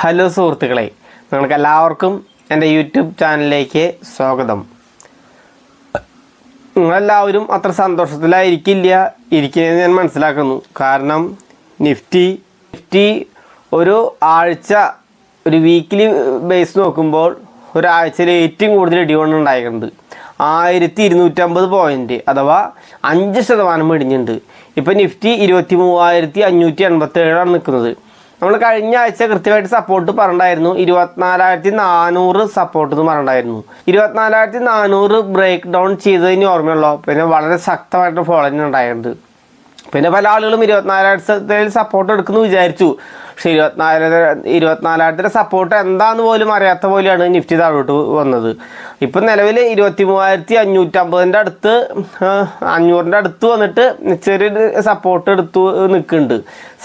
Hello സുഹൃത്തുക്കളെ നിങ്ങൾക്ക് എല്ലാവർക്കും എന്റെ യൂട്യൂബ് ചാനലിലേക്ക് സ്വാഗതം. നിങ്ങളെല്ലാവരും അത്ര സന്തോഷത്തിലായിരിക്കില്ല ഇരിക്കുന്നത് ഞാൻ മനസ്സിലാക്കുന്നു. കാരണം നിഫ്റ്റി നിഫ്റ്റി ഒരു ആഴ്ച ഒരു വീക്കിലി ബേസ് നോക്കുമ്പോൾ ഒരാഴ്ചയിൽ ഏറ്റവും കൂടുതൽ ഇടികൊണ്ട് ഉണ്ടായിട്ടുണ്ട്. ആയിരത്തി ഇരുന്നൂറ്റമ്പത് പോയിന്റ് അഥവാ അഞ്ച് ശതമാനം ഇടിഞ്ഞിട്ടുണ്ട്. ഇപ്പം നിഫ്റ്റി ഇരുപത്തി മൂവായിരത്തി അഞ്ഞൂറ്റി എൺപത്തി ഏഴാണ് നിൽക്കുന്നത്. നമ്മൾ കഴിഞ്ഞ ആഴ്ച കൃത്യമായിട്ട് സപ്പോർട്ട് പറഞ്ഞിട്ടുണ്ടായിരുന്നു. ഇരുപത്തിനാലായിരത്തി നാനൂറ് സപ്പോർട്ട് എന്ന് പറഞ്ഞിട്ടുണ്ടായിരുന്നു. ഇരുപത്തിനാലായിരത്തി നാനൂറ് ബ്രേക്ക് ഡൗൺ ചെയ്തതിന് ഓർമ്മയുള്ളൂ? പിന്നെ വളരെ ശക്തമായിട്ട് ഫോളോയിങ് ഉണ്ടായിട്ടുണ്ട്. പിന്നെ പല ആളുകളും ഇരുപത്തിനാലായിരത്തിൽ സപ്പോർട്ട് എടുക്കുന്നു വിചാരിച്ചു. പക്ഷെ ഇരുപത്തിനാല് ഇരുപത്തിനാലായിരത്തിന്റെ സപ്പോർട്ട് എന്താന്ന് പോലും അറിയാത്ത പോലെയാണ് നിഫ്റ്റി താഴോട്ട് വന്നത്. ഇപ്പം നിലവിൽ ഇരുപത്തി മൂവായിരത്തി അഞ്ഞൂറ്റമ്പതിന്റെ അടുത്ത് അഞ്ഞൂറിന്റെ അടുത്ത് വന്നിട്ട് ചെറിയൊരു സപ്പോർട്ട് എടുത്തു നിൽക്കുന്നുണ്ട്.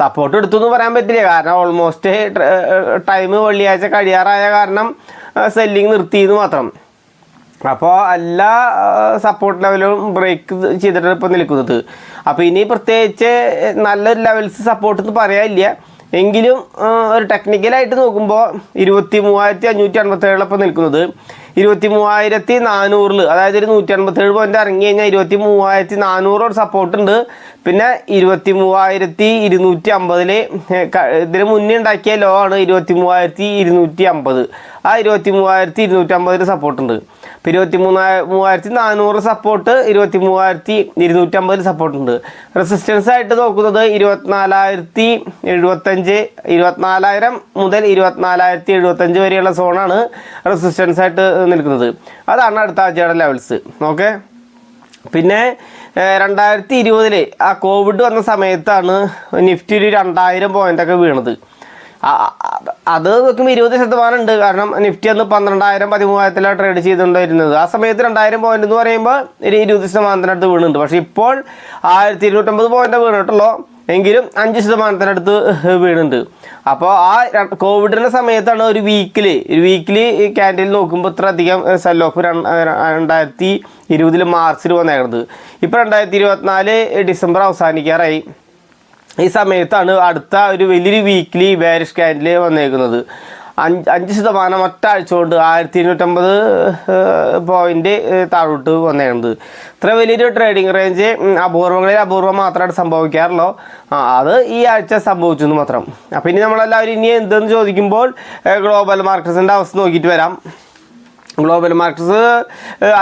സപ്പോർട്ട് എടുത്തു എന്ന് പറയാൻ പറ്റില്ല. കാരണം ഓൾമോസ്റ്റ് ടൈം വെള്ളിയാഴ്ച കഴിയാറായ കാരണം സെല്ലിങ് നിർത്തിയെന്ന് മാത്രം. അപ്പോൾ എല്ലാ സപ്പോർട്ട് ലെവലും ബ്രേക്ക് ചെയ്തിട്ടാണ് ഇപ്പോൾ നിൽക്കുന്നത്. അപ്പോൾ ഇനി പ്രത്യേകിച്ച് നല്ലൊരു ലെവൽസ് സപ്പോർട്ട് എന്ന് പറയാനില്ല. എങ്കിലും ഒരു ടെക്നിക്കലായിട്ട് നോക്കുമ്പോൾ ഇരുപത്തി മൂവായിരത്തി അഞ്ഞൂറ്റി അൻപത്തേഴിലപ്പോൾ നിൽക്കുന്നത്. ഇരുപത്തി മൂവായിരത്തി നാനൂറിൽ അതായത് ഒരു നൂറ്റി അൻപത്തേഴ് പോയിന്റ് ഇറങ്ങി കഴിഞ്ഞാൽ ഇരുപത്തി മൂവായിരത്തി നാനൂറോട് സപ്പോർട്ട് ഉണ്ട്. പിന്നെ ഇരുപത്തി മൂവായിരത്തി ഇരുന്നൂറ്റി അമ്പതിൽ ഇതിന് മുന്നേ ഉണ്ടാക്കിയ ലോ ആണ് ഇരുപത്തി മൂവായിരത്തി ഇരുന്നൂറ്റി അമ്പത് ആ ഇരുപത്തി മൂവായിരത്തി ഇരുന്നൂറ്റി അമ്പതിൽ സപ്പോർട്ട് ഇപ്പം ഇരുപത്തി മൂന്നായ മൂവായിരത്തി നാനൂറ് സപ്പോർട്ട് ഇരുപത്തി മൂവായിരത്തി ഇരുന്നൂറ്റമ്പതിൽ സപ്പോർട്ട് ഉണ്ട്. റെസിസ്റ്റൻസ് ആയിട്ട് നോക്കുന്നത് ഇരുപത്തിനാലായിരത്തി എഴുപത്തഞ്ച് ഇരുപത്തിനാലായിരം മുതൽ ഇരുപത്തിനാലായിരത്തി എഴുപത്തഞ്ച് വരെയുള്ള സോണാണ് റെസിസ്റ്റൻസ് ആയിട്ട് നിൽക്കുന്നത്. അതാണ് അടുത്ത ആഴ്ചയുടെ ലെവൽസ് ഓക്കെ പിന്നെ രണ്ടായിരത്തി ഇരുപതിൽ ആ കോവിഡ് വന്ന സമയത്താണ് നിഫ്റ്റി ഒരു രണ്ടായിരം പോയിന്റൊക്കെ വീണത്. അത് നോക്കുമ്പോൾ ഇരുപത് ശതമാനം ഉണ്ട്. കാരണം നിഫ്റ്റി അന്ന് പന്ത്രണ്ടായിരം പതിമൂവായിരത്തിലാണ് ട്രേഡ് ചെയ്തുകൊണ്ടിരുന്നത്. ആ സമയത്ത് രണ്ടായിരം പോയിന്റ് എന്ന് പറയുമ്പോൾ ഒരു ഇരുപത് ശതമാനത്തിനടുത്ത് വീണുണ്ട്. പക്ഷേ ഇപ്പോൾ ആയിരത്തി ഇരുന്നൂറ്റമ്പത് പോയിന്റ് വീണിട്ടുള്ളൂ. എങ്കിലും അഞ്ച് ശതമാനത്തിനടുത്ത് വീണുണ്ട്. അപ്പോൾ ആ കോവിഡിന്റെ സമയത്താണ് ഒരു വീക്കിൽ ഒരു വീക്കിലി ക്യാൻഡിൽ നോക്കുമ്പോൾ ഇത്ര അധികം സെൽ ഓഫ് രണ്ടായിരത്തി ഇരുപതിൽ മാർച്ചിൽ വന്നേക്കുന്നത് ഇപ്പോൾ രണ്ടായിരത്തി ഇരുപത്തിനാല് ഡിസംബർ അവസാനിക്കാറായി. ഈ സമയത്താണ് അടുത്ത ഒരു വലിയൊരു വീക്കിലി ബാരിഷ് ക്യാൻഡിൽ വന്നേക്കുന്നത്. അഞ്ച് അഞ്ച് ശതമാനം ഒറ്റ ആഴ്ച കൊണ്ട് ആയിരത്തി ഇരുന്നൂറ്റമ്പത് പോയിന്റ് താഴോട്ട് വന്നേക്കുന്നത്. ഇത്ര വലിയൊരു ട്രേഡിംഗ് റേഞ്ച് അപൂർവങ്ങളിൽ അപൂർവം മാത്രമായിട്ട് സംഭവിക്കാറുള്ളൂ. അത് ഈ ആഴ്ച സംഭവിച്ചു എന്ന് മാത്രം. അപ്പം ഇനി നമ്മളെല്ലാവരും ഇനി എന്തെന്ന് ചോദിക്കുമ്പോൾ ഗ്ലോബൽ മാർക്കറ്റ്സിന്റെ അവസ്ഥ നോക്കിയിട്ട് വരാം. ഗ്ലോബൽ മാർക്കറ്റ്സ്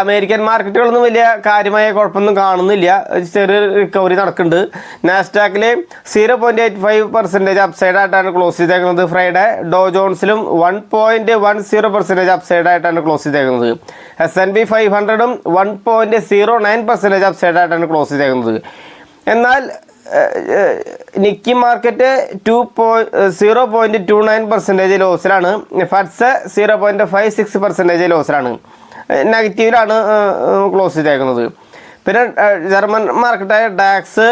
അമേരിക്കൻ മാർക്കറ്റുകളൊന്നും വലിയ കാര്യമായ കുഴപ്പമൊന്നും കാണുന്നില്ല. ചെറിയ റിക്കവറി നടക്കുന്നുണ്ട്. നാസ്ഡാക്കിൽ zero point eight five percentage upside ആയിട്ടാണ് ക്ലോസ് ചെയ്തേക്കുന്നത് Friday Dow ജോൺസിലും one point one zero percentage upside ആയിട്ടാണ് ക്ലോസ് ചെയ്തേക്കുന്നത്. S N B five ഹൺഡ്രഡും one point zero nine percentage upside ആയിട്ടാണ് ക്ലോസ് ചെയ്തേക്കുന്നത്. എന്നാൽ Nikkei market two point zero point two nine percentage ലോസിലാണ് FTSE zero point five six percentage ലോസിലാണ് നെഗറ്റീവിലാണ് close ചെയ്തേക്കുന്നത്. പിന്നെ German മാർക്കറ്റായ DAX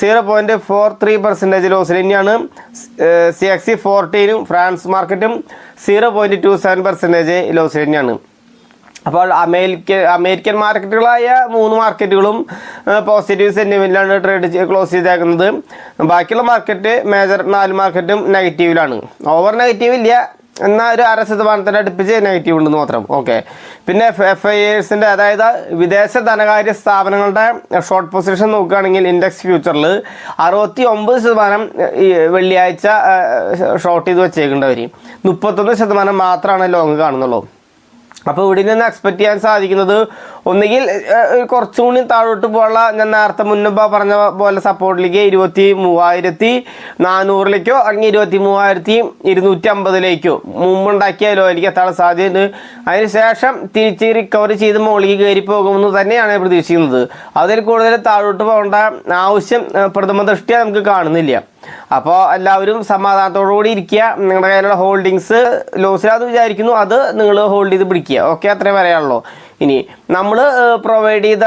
zero point four three percentage ലോസിൽ തന്നെയാണ്. C X C ഫോർട്ടീനും France മാർക്കറ്റും zero point two seven percentage ലോസിൽ തന്നെയാണ്. അപ്പോൾ America American മാർക്കറ്റുകളായ മൂന്ന് മാർക്കറ്റുകളും പോസിറ്റീവ് സെന്റിമെന്റിലാണ് ട്രേഡ് ക്ലോസ് ചെയ്തേക്കുന്നത്. ബാക്കിയുള്ള മാർക്കറ്റ് മേജർ നാല് മാർക്കറ്റും നെഗറ്റീവിലാണ് ഓവർ നെഗറ്റീവ് ഇല്ല. എന്നാൽ ഒരു അര ശതമാനത്തിന്റെ അടുപ്പിച്ച് നെഗറ്റീവ് ഉണ്ടെന്ന് മാത്രം. ഓക്കെ പിന്നെ എഫ് ഐ എസിന്റെ അതായത് വിദേശ ധനകാര്യ സ്ഥാപനങ്ങളുടെ ഷോർട്ട് പൊസിഷൻ നോക്കുകയാണെങ്കിൽ ഇൻഡെക്സ് ഫ്യൂച്ചറിൽ അറുപത്തി ഒമ്പത് ശതമാനം വെള്ളിയാഴ്ച ഷോർട്ട് ചെയ്ത് വെച്ചേക്കേണ്ടവർ മുപ്പത്തൊന്ന് ശതമാനം മാത്രമാണ് ലോങ് കാണുന്നുള്ളൂ. അപ്പോൾ ഇവിടെ നിന്ന് എക്സ്പെക്ട് ചെയ്യാൻ സാധിക്കുന്നത് ഒന്നുകിൽ കുറച്ചുകൂടി കുറച്ചും കൂടി താഴോട്ട് പോകാനുള്ള ഞാൻ നേരത്തെ മുന്നേ പറഞ്ഞ പോലെ സപ്പോർട്ടിലേക്ക് ഇരുപത്തി മൂവായിരത്തി നാനൂറിലേക്കോ അല്ലെങ്കിൽ ഇരുപത്തി മൂവായിരത്തി ഇരുന്നൂറ്റി അമ്പതിലേക്കോ മുമ്പുണ്ടാക്കിയ ലോയിലേക്ക് എത്താൻ സാധ്യതയുണ്ട്. അതിനുശേഷം തിരിച്ച് റിക്കവറി ചെയ്ത് മുകളിലേക്ക് കയറി പോകുമെന്ന് തന്നെയാണ് പ്രതീക്ഷിക്കുന്നത്. അതിൽ കൂടുതൽ താഴോട്ട് പോകേണ്ട ആവശ്യം പ്രഥമ ദൃഷ്ടിയാണ് നമുക്ക് കാണുന്നില്ല. അപ്പോൾ എല്ലാവരും സമാധാനത്തോടുകൂടി ഇരിക്കുക. നിങ്ങളുടെ കയ്യിലുള്ള ഹോൾഡിങ്സ് ലോസിലാന്ന് വിചാരിക്കുന്നു. അത് നിങ്ങൾ ഹോൾഡ് ചെയ്ത് പിടിക്കുക. ഓക്കെ അത്രേ പറയാനുള്ളൂ. ഇനി നമ്മൾ പ്രൊവൈഡ് ചെയ്ത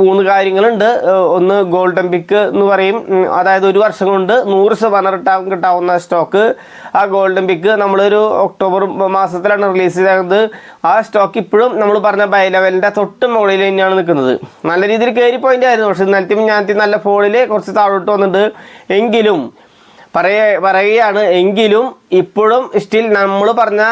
മൂന്ന് കാര്യങ്ങളുണ്ട്. ഒന്ന് ഗോൾഡൻ പിക്ക് എന്ന് പറയും. അതായത് ഒരു വർഷം കൊണ്ട് നൂറ് ശതമാനം റിട്ടേൺ കിട്ടാവുന്ന സ്റ്റോക്ക് ആ ഗോൾഡൻ പിക്ക് നമ്മളൊരു ഒക്ടോബർ മാസത്തിലാണ് റിലീസ് ചെയ്തത്. ആ സ്റ്റോക്ക് ഇപ്പോഴും നമ്മൾ പറഞ്ഞ ബൈ ലെവലിന്റെ തൊട്ട് മുകളിൽ തന്നെയാണ് നിൽക്കുന്നത്. നല്ല രീതിയിൽ കയറി പോയിന്റ് ആയിരുന്നു. പക്ഷേ ഇന്നലത്തെ ഞാൻ നല്ല ഫോണിൽ കുറച്ച് താഴോട്ട് വന്നിട്ടുണ്ട്. എങ്കിലും പറയ പറയുകയാണ്. എങ്കിലും ഇപ്പോഴും സ്റ്റിൽ നമ്മൾ പറഞ്ഞ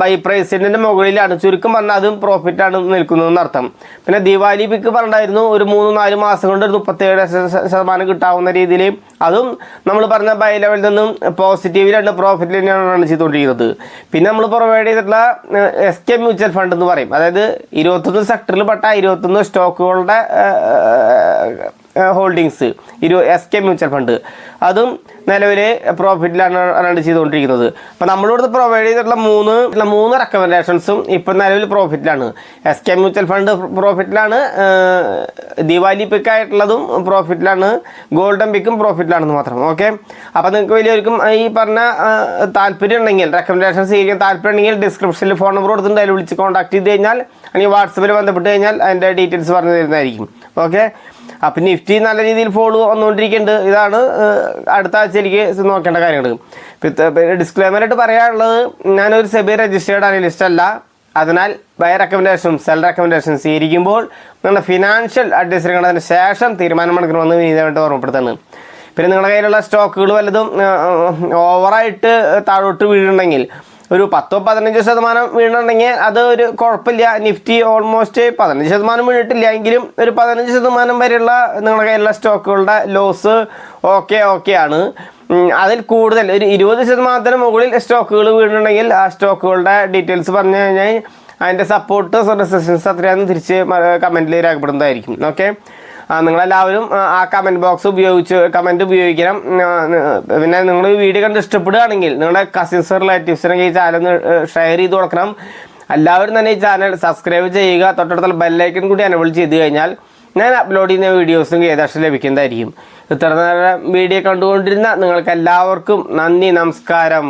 ബൈ പ്രൈസിന്റെ മുകളിലാണ്. ചുരുക്കം പറഞ്ഞാൽ അതും പ്രോഫിറ്റാണ് നിൽക്കുന്നതെന്ന് അർത്ഥം. പിന്നെ ദിവാലി പിക്ക് പറഞ്ഞിട്ടായിരുന്നു ഒരു മൂന്ന് നാല് മാസം കൊണ്ട് ഒരു മുപ്പത്തേഴ് ശതമാനം കിട്ടാവുന്ന രീതിയിൽ. അതും നമ്മൾ പറഞ്ഞ ബൈ ലെവലിൽ നിന്നും പോസിറ്റീവിലാണ് പ്രോഫിറ്റ് തന്നെയാണ് ചെയ്തുകൊണ്ടിരിക്കുന്നത്. പിന്നെ നമ്മൾ പ്രൊവൈഡ് ചെയ്തിട്ടുള്ള എസ് കെ മ്യൂച്വൽ ഫണ്ട് എന്ന് പറയും. അതായത് ഇരുപത്തൊന്ന് സെക്ടറിൽ പെട്ട ഇരുപത്തൊന്ന് സ്റ്റോക്കുകളുടെ ഹോൾഡിങ്സ് ഇരു എസ് കെ മ്യൂച്വൽ ഫണ്ട് അതും നിലവിൽ പ്രോഫിറ്റിലാണ് റൺ ചെയ്തുകൊണ്ടിരിക്കുന്നത്. അപ്പോൾ നമ്മളിവിടുന്ന് പ്രൊവൈഡ് ചെയ്തിട്ടുള്ള മൂന്ന് മൂന്ന് റെക്കമെൻഡേഷൻസും ഇപ്പം നിലവിൽ പ്രോഫിറ്റിലാണ് എസ് കെ മ്യൂച്വൽ ഫണ്ട് പ്രോഫിറ്റിലാണ് ദിവാലി പിക്കായിട്ടുള്ളതും പ്രോഫിറ്റിലാണ് ഗോൾഡൻ പിക്കും പ്രോഫിറ്റിലാണെന്ന് മാത്രം ഓക്കെ അപ്പോൾ നിങ്ങൾക്ക് വലിയവർക്കും ഈ പറഞ്ഞ താല്പര്യം ഉണ്ടെങ്കിൽ റെക്കമെൻഡേഷൻ സ്വീകരിക്കാൻ താല്പര്യം ഉണ്ടെങ്കിൽ ഡിസ്ക്രിപ്ഷനിൽ ഫോൺ നമ്പർ കൊടുത്തിട്ടുണ്ട് അതിൽ വിളിച്ച് കോൺടാക്ട് ചെയ്ത് കഴിഞ്ഞാൽ അല്ലെങ്കിൽ വാട്സപ്പിൽ ബന്ധപ്പെട്ട് കഴിഞ്ഞാൽ അതിന്റെ ഡീറ്റെയിൽസ് പറഞ്ഞു തരുന്നതായിരിക്കും ഓക്കെ അപ്പം നിഫ്റ്റി നല്ല രീതിയിൽ ഫോളോ വന്നുകൊണ്ടിരിക്കുന്നുണ്ട്. ഇതാണ് അടുത്ത ആഴ്ചയിലേക്ക് നോക്കേണ്ട കാര്യങ്ങൾ ഡിസ്ക്ലൈമറായിട്ട് പറയാനുള്ളത് ഞാനൊരു സെബി രജിസ്റ്റേർഡ് അനലിസ്റ്റ് അല്ല. അതിനാൽ ബൈ റെക്കമെൻഡേഷനും സെൽ റെക്കമെൻഡേഷൻ സ്വീകരിക്കുമ്പോൾ നിങ്ങളുടെ ഫിനാൻഷ്യൽ അഡ്വൈസറികളതിന് ശേഷം തീരുമാനമെടുക്കണമെന്ന് വിനീതമായിട്ട് ഓർമ്മപ്പെടുത്തുന്നു. പിന്നെ നിങ്ങളുടെ കയ്യിലുള്ള സ്റ്റോക്കുകൾ വല്ലതും ഓവറായിട്ട് താഴോട്ട് വീഴുന്നുണ്ടെങ്കിൽ ഒരു പത്തോ പതിനഞ്ചോ ശതമാനം വീണുണ്ടെങ്കിൽ അത് ഒരു കുഴപ്പമില്ല. നിഫ്റ്റി ഓൾമോസ്റ്റ് പതിനഞ്ച് ശതമാനം വീണിട്ടില്ല എങ്കിലും ഒരു പതിനഞ്ച് ശതമാനം വരെയുള്ള നിങ്ങളുടെ കയ്യിലുള്ള സ്റ്റോക്കുകളുടെ ലോസ് ഓക്കെ ഓക്കെ ആണ്. അതിൽ കൂടുതൽ ഒരു ഇരുപത് ശതമാനത്തിന് മുകളിൽ സ്റ്റോക്കുകൾ വീണുണ്ടെങ്കിൽ ആ സ്റ്റോക്കുകളുടെ ഡീറ്റെയിൽസ് പറഞ്ഞു കഴിഞ്ഞാൽ അതിന്റെ സപ്പോർട്ട് റെസിസ്റ്റൻസ് അത്രയാണെന്ന് തിരിച്ച് കമന്റിൽ രേഖപ്പെടുന്നതായിരിക്കും. ഓക്കെ നിങ്ങളെല്ലാവരും ആ, കമന്റ് ബോക്സ് ഉപയോഗിച്ച് കമന്റ് ഉപയോഗിക്കണം. പിന്നെ നിങ്ങൾ വീഡിയോ കണ്ട് ഇഷ്ടപ്പെടുകയാണെങ്കിൽ നിങ്ങളുടെ കസിൻസ് റിലേറ്റീവ്സിനൊക്കെ ഈ ചാനൽ ഷെയർ ചെയ്ത് കൊടുക്കണം. എല്ലാവരും തന്നെ ഈ ചാനൽ സബ്സ്ക്രൈബ് ചെയ്യുക. തൊട്ടടുത്തുള്ള ബെല്ലൈക്കൺ കൂടി അനബിൾ ചെയ്ത് കഴിഞ്ഞാൽ ഞാൻ അപ്ലോഡ് ചെയ്യുന്ന വീഡിയോസും ഏകദേശം ലഭിക്കുന്നതായിരിക്കും. ഇത്ര നേരം വീഡിയോ കണ്ടുകൊണ്ടിരുന്ന നിങ്ങൾക്ക് എല്ലാവർക്കും നന്ദി നമസ്കാരം.